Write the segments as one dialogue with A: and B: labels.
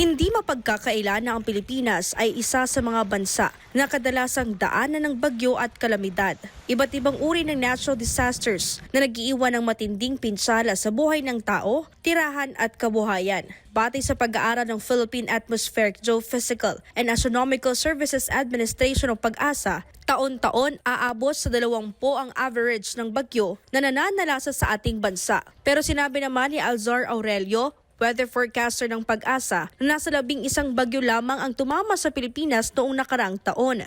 A: Hindi mapagkakaila na ang Pilipinas ay isa sa mga bansa na kadalasang daanan ng bagyo at kalamidad. Iba't ibang uri ng natural disasters na nagiiwan ng matinding pinsala sa buhay ng tao, tirahan at kabuhayan. Batay sa pag-aaral ng Philippine Atmospheric Geophysical and Astronomical Services Administration o PAG-ASA, taon-taon aabot sa dalawampu ang average ng bagyo na nananalasa sa ating bansa. Pero sinabi naman ni Alzar Aurelio, weather forecaster ng pag-asa na nasa labing isang bagyo lamang ang tumama sa Pilipinas noong nakaraang taon.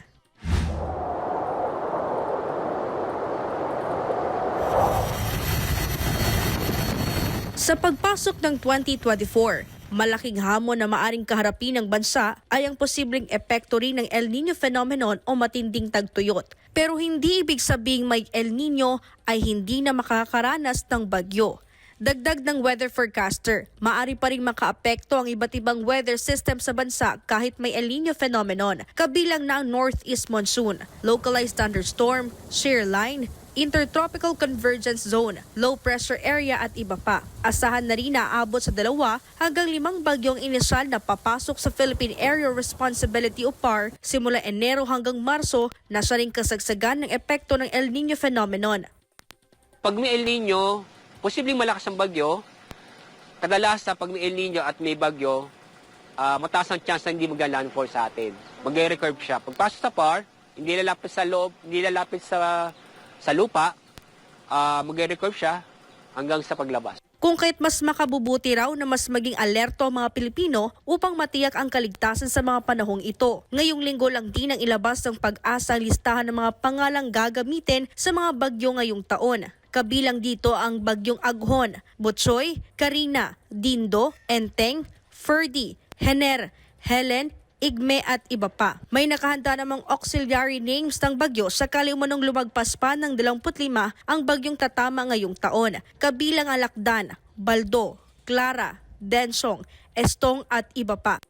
A: Sa pagpasok ng 2024, malaking hamon na maaring kaharapin ng bansa ay ang posibleng epekto rin ng El Nino phenomenon o matinding tagtuyot. Pero hindi ibig sabing may El Nino ay hindi na makakaranas ng bagyo. Dagdag ng weather forecaster, maari pa rin makaapekto ang iba't ibang weather system sa bansa kahit may El Nino phenomenon, kabilang na ang northeast monsoon, localized thunderstorm, shear line, intertropical convergence zone, low pressure area at iba pa. Asahan na rin na aabot sa dalawa hanggang limang bagyong inisyal na papasok sa Philippine Area Responsibility o PAR simula Enero hanggang Marso na siya rin kasagsagan ng epekto ng El Nino phenomenon.
B: Pag may El Nino, posibleng malakas ang bagyo. Kadalasan, pag may El Nino at may bagyo, ah, mataas ang chance na hindi magla-landfall sa atin. Mag-recurve siya. Pagpasok sa PAR, hindi lalapit sa loob, hindi lalapit sa sa lupa, ah, mag-recurve siya hanggang sa paglabas.
A: Kung kahit mas makabubuti raw na mas maging alerto ang mga Pilipino upang matiyak ang kaligtasan sa mga panahong ito. Ngayong linggo lang din ang ilabas ng pag-asa listahan ng mga pangalang gagamitin sa mga bagyo ngayong taon. Kabilang dito ang bagyong Aghon, Butchoy, Karina, Dindo, Enteng, Ferdy, Hener, Helen, Igme at iba pa. May nakahanda namang auxiliary names ng bagyo sakali umanong lumagpas pa ng 25 ang bagyong tatama ngayong taon. Kabilang ang Lakdan, Baldo, Clara, Densong, Estong at iba pa.